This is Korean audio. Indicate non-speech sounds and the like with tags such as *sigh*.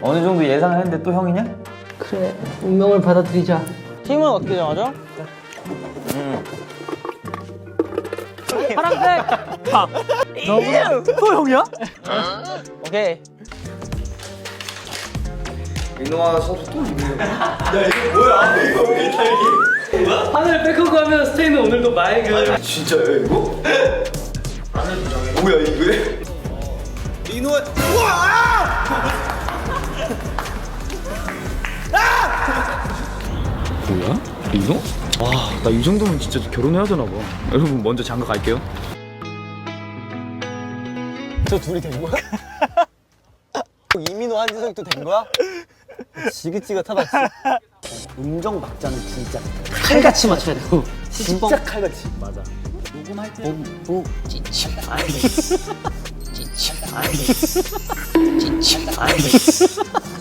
어느 정도 예상을 했는데 또 형이냐? 그래 운명을 받아들이자 팀은 어떻게 정하죠? 파란색 너구나 또 형이야? 오케이. 민호아 선수 또 있네요. 하늘 백허그 하면 스테이는 오늘도 맑은 진짜요 이거? 뭐야 이거? 민호아 뭐야? 민호? 와, 나 이 정도면 진짜 결혼해야 되나 봐. 여러분 먼저 장가 갈게요. 저 둘이 된 거야? *laughs* 이민호 한지석도 된 거야? 지긋지긋하다 진짜. 음정 박자는 진짜 칼같이 맞춰야 돼 진짜 칼같이 맞아. 오 찌치 알겠어 찌치 알겠어 찌치 알겠어